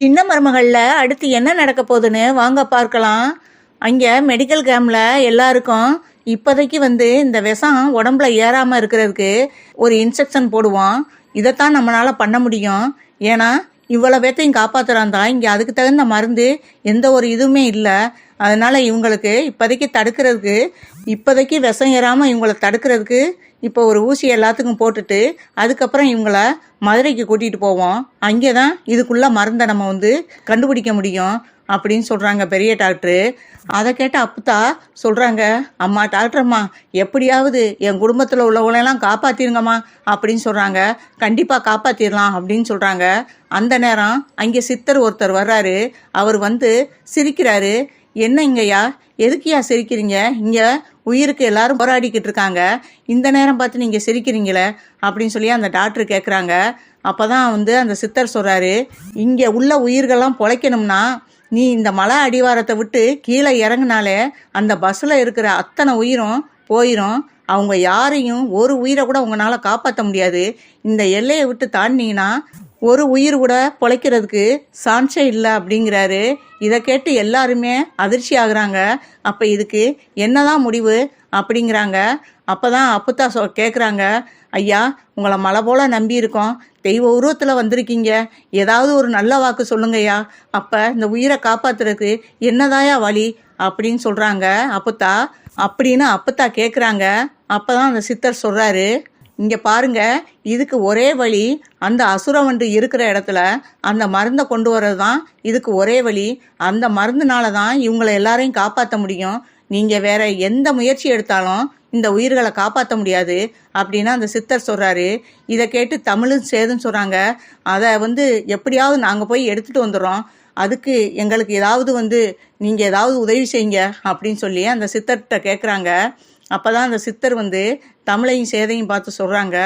சின்ன மருமகளில் அடுத்து என்ன நடக்க போகுதுன்னு வாங்க பார்க்கலாம். அங்கே மெடிக்கல் கேம்பில் எல்லாருக்கும் இப்போதைக்கு வந்து இந்த விஷம் உடம்புல ஏறாமல் இருக்கிறதுக்கு ஒரு இன்ஸ்ட்ரக்ஷன் போடுவோம் இதைத்தான் நம்மளால் பண்ண முடியும். ஏன்னா இவ்வளோ பேர்த்தையும் காப்பாற்றுறான் தான். இங்கே அதுக்கு தகுந்த மருந்து எந்த ஒரு இதுவுமே இல்லை. அதனால் இவங்களுக்கு இப்போதைக்கு தடுக்கிறதுக்கு இப்போதைக்கு விஷம் ஏறாமல் இவங்கள தடுக்கிறதுக்கு இப்போ ஒரு ஊசி எல்லாத்துக்கும் போட்டுட்டு அதுக்கப்புறம் இவங்கள மதுரைக்கு கூட்டிகிட்டு போவோம். அங்கே தான் இதுக்குள்ளே மருந்தை நம்ம வந்து கண்டுபிடிக்க முடியும் அப்படின்னு சொல்கிறாங்க பெரிய டாக்டரு. அதை கேட்ட அப்புத்தா சொல்கிறாங்க அம்மா டாக்டர்ம்மா எப்படியாவது என் குடும்பத்தில் உள்ளவங்களெல்லாம் காப்பாற்றிருங்கம்மா அப்படின்னு சொல்கிறாங்க கண்டிப்பாக காப்பாற்றிடலாம் அப்படின்னு சொல்கிறாங்க அந்த நேரம் அங்கே சித்தர் ஒருத்தர் வர்றாரு. அவர் வந்து சிரிக்கிறாரு. என்ன இங்கய்யா எதுக்குயா சிரிக்கிறீங்க? இங்கே உயிருக்கு எல்லாரும் போராடிக்கிட்டு இருக்காங்க. இந்த நேரம் பார்த்து நீங்கள் சிரிக்கிறீங்களே? அப்படின்னு சொல்லி அந்த டாக்டர் கேட்குறாங்க அப்போ தான் வந்து அந்த சித்தர் சொல்கிறாரு இங்கே உள்ள உயிர்கள்லாம் பொழைக்கணும்னா நீ இந்த மலை அடிவாரத்தை விட்டு கீழே இறங்குனாலே அந்த பஸ்ஸில் இருக்கிற அத்தனை உயிரும் போயிடும் அவங்க யாரையும் ஒரு உயிரை கூட உங்களால் காப்பாற்ற முடியாது. இந்த எல்லையை விட்டு தாண்டினீங்கன்னா ஒரு உயிர் கூட பொழைக்கிறதுக்கு சான்ஸே இல்லை அப்படிங்கிறாரு. இதை கேட்டு எல்லாருமே அதிர்ச்சி ஆகுறாங்க. அப்போ இதுக்கு என்னதான் முடிவு அப்படிங்கிறாங்க. அப்போ தான் அப்புத்தா சொ கேட்குறாங்க ஐயா உங்களை மலை போல நம்பி இருக்கோம். தெய்வ உருவத்தில் வந்திருக்கீங்க. ஏதாவது ஒரு நல்ல வாக்கு சொல்லுங்கய்யா. அப்போ இந்த உயிரை காப்பாத்துறதுக்கு என்னதாயா வழி அப்படின்னு சொல்கிறாங்க அப்பத்தா. அப்படின்னு அப்பத்தா கேட்குறாங்க அப்போ தான் அந்த சித்தர் சொல்கிறாரு இங்கே பாருங்க இதுக்கு ஒரே வழி அந்த அசுரவன்று இருக்கிற இடத்துல அந்த மருந்தை கொண்டு வர்றது தான் இதுக்கு ஒரே வழி அந்த மருந்துனால தான் இவங்களை எல்லாரையும் காப்பாற்ற முடியும். நீங்கள் வேற எந்த முயற்சி எடுத்தாலும் இந்த உயிர்களை காப்பாற்ற முடியாது அப்படின்னு அந்த சித்தர் சொல்கிறாரு இதை கேட்டு தமிழும் சேதுன்னு சொல்கிறாங்க அதை வந்து எப்படியாவது நாங்கள் போய் எடுத்துகிட்டு வந்துடுறோம். அதுக்கு எங்களுக்கு ஏதாவது வந்து நீங்கள் ஏதாவது உதவி செய்யுங்க அப்படின்னு சொல்லி அந்த சித்தர்கிட்ட கேட்குறாங்க அப்போ தான் அந்த சித்தர் வந்து தமிழையும் சேதையும் பார்த்து சொல்கிறாங்க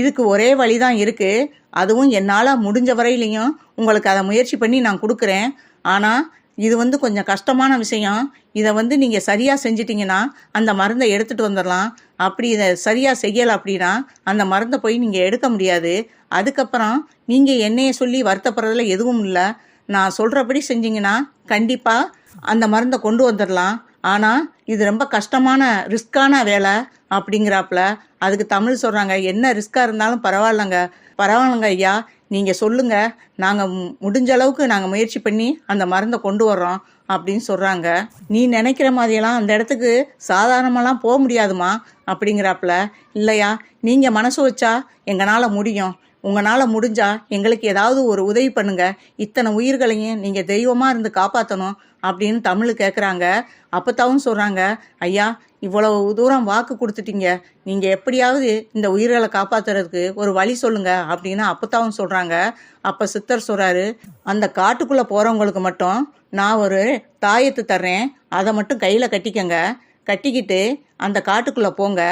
இதுக்கு ஒரே வழி தான் இருக்குது அதுவும் என்னால் முடிஞ்ச வரையிலையும் உங்களுக்கு அதை முயற்சி பண்ணி நான் கொடுக்குறேன். ஆனால் இது வந்து கொஞ்சம் கஷ்டமான விஷயம். இதை வந்து நீங்கள் சரியாக செஞ்சிட்டிங்கன்னா அந்த மருந்தை எடுத்துகிட்டு வந்துடலாம். அப்படி இதை சரியாக செய்யலை அப்படின்னா அந்த மருந்தை போய் நீங்கள் எடுக்க முடியாது. அதுக்கப்புறம் நீங்கள் என்னைய சொல்லி வருத்தப்படுறதுல எதுவும் இல்லை. நான் சொல்கிறபடி செஞ்சீங்கன்னா கண்டிப்பாக அந்த மருந்தை கொண்டு வந்துடலாம். ஆனால் இது ரொம்ப கஷ்டமான ரிஸ்க்கான வேலை அப்படிங்கிறாப்புல. அதுக்கு தமிழ் சொல்கிறாங்க என்ன ரிஸ்க்காக இருந்தாலும் பரவாயில்லைங்க. பரவாயில்லைங்க ஐயா. நீங்கள் சொல்லுங்கள் நாங்கள் முடிஞ்ச அளவுக்கு நாங்கள் முயற்சி பண்ணி அந்த மருந்தை கொண்டு வர்றோம் அப்படின்னு சொல்கிறாங்க நீ நினைக்கிற மாதிரியெல்லாம் அந்த இடத்துக்கு சாதாரணமாலாம் போக முடியாதுமா அப்படிங்கிறாப்புல. இல்லையா? நீங்கள் மனசு வச்சா எங்களால் முடியும். உங்களால் முடிஞ்சா எங்களுக்கு ஏதாவது ஒரு உதவி பண்ணுங்க. இத்தனை உயிர்களையும் நீங்கள் தெய்வமாக இருந்து காப்பாற்றணும் அப்படின்னு தமிழ் கேட்குறாங்க அப்பத்தாவும் சொல்கிறாங்க ஐயா இவ்வளவு தூரம் வாக்கு கொடுத்துட்டீங்க. நீங்கள் எப்படியாவது இந்த உயிர்களை காப்பாற்றுறதுக்கு ஒரு வழி சொல்லுங்க அப்படின்னு அப்பத்தாவும் சொல்கிறாங்க அப்போ சித்தர் சொல்கிறாரு அந்த காட்டுக்குள்ளே போகிறவங்களுக்கு மட்டும் நான் ஒரு தாயத்து தர்றேன். அதை மட்டும் கையில் கட்டிக்கங்க. கட்டிக்கிட்டு அந்த காட்டுக்குள்ளே போங்க.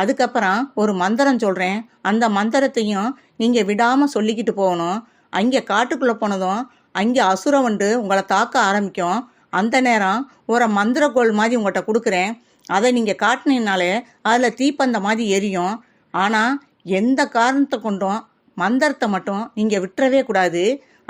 அதுக்கப்புறம் ஒரு மந்திரம் சொல்கிறேன் அந்த மந்திரத்தையும் நீங்கள் விடாமல் சொல்லிக்கிட்டு போகணும். அங்கே காட்டுக்குள்ளே போனதும் அங்கே அசுரம் வந்து உங்களை தாக்க ஆரம்பிக்கும். அந்த நேரம் ஒரு மந்திரக்கோள் மாதிரி உங்கள்கிட்ட கொடுக்குறேன். அதை நீங்கள் காட்டினீங்கனாலே அதில் தீப்பந்த மாதிரி எரியும். ஆனால் எந்த காரணத்தை கொண்டும் மந்திரத்தை மட்டும் நீங்கள் விட்டுறவே கூடாது.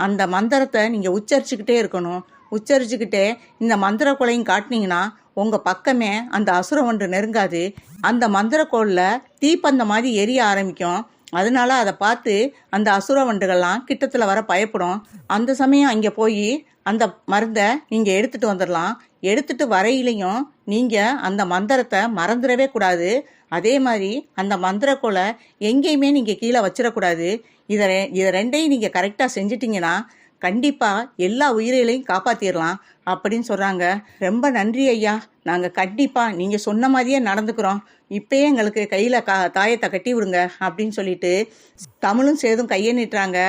அந்த மந்திரத்தை நீங்கள் உச்சரிச்சுக்கிட்டே இருக்கணும். உச்சரிச்சுக்கிட்டே இந்த மந்திர கொலையும் காட்டினீங்கன்னா உங்கள் பக்கமே அந்த அசுரம் ஒன்று நெருங்காது. அந்த மந்திரக்கோளில் தீப்பந்த மாதிரி எரிய ஆரம்பிக்கும். அதனால அதை பார்த்து அந்த அசுர வண்டுகள்லாம் கிட்டத்தில் வர பயப்படும். அந்த சமயம் அங்கே போய் அந்த மருந்தை நீங்கள் எடுத்துகிட்டு வந்துடலாம் எடுத்துட்டு வரையிலையும் நீங்கள் அந்த மந்திரத்தை மறந்துடவே கூடாது. அதே மாதிரி அந்த மந்திரக்கோலை எங்கேயுமே நீங்கள் கீழே வச்சிடக்கூடாது. இதை இதை ரெண்டையும் நீங்கள் கரெக்டாக செஞ்சிட்டிங்கன்னா கண்டிப்பாக எல்லா உயிர்களையும் காப்பாற்றிடலாம் அப்படின்னு சொல்கிறாங்க ரொம்ப நன்றி ஐயா. நாங்கள் கண்டிப்பாக நீங்கள் சொன்ன மாதிரியே நடந்துக்கிறோம். இப்பயே எங்களுக்கு கையில் கா தாயத்தை கட்டி விடுங்க அப்படின்னு சொல்லிட்டு தமிழும் சேதும் கையை நீட்டுறாங்க.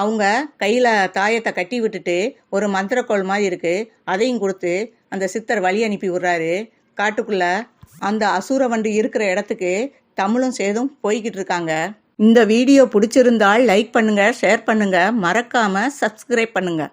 அவங்க கையில் தாயத்தை கட்டி விட்டுட்டு ஒரு மந்திரக்கோள் மாதிரி இருக்குது அதையும் கொடுத்து அந்த சித்தர் வழி அனுப்பி விடுறாரு. காட்டுக்குள்ள அந்த அசூர வண்டு இருக்கிற இடத்துக்கு தமிழும் சேதும் போய்கிட்டு இருக்காங்க. இந்த வீடியோ பிடிச்சிருந்தால் லைக் பண்ணுங்க ஷேர் பண்ணுங்க. மறக்காம சப்ஸ்கிரைப் பண்ணுங்க.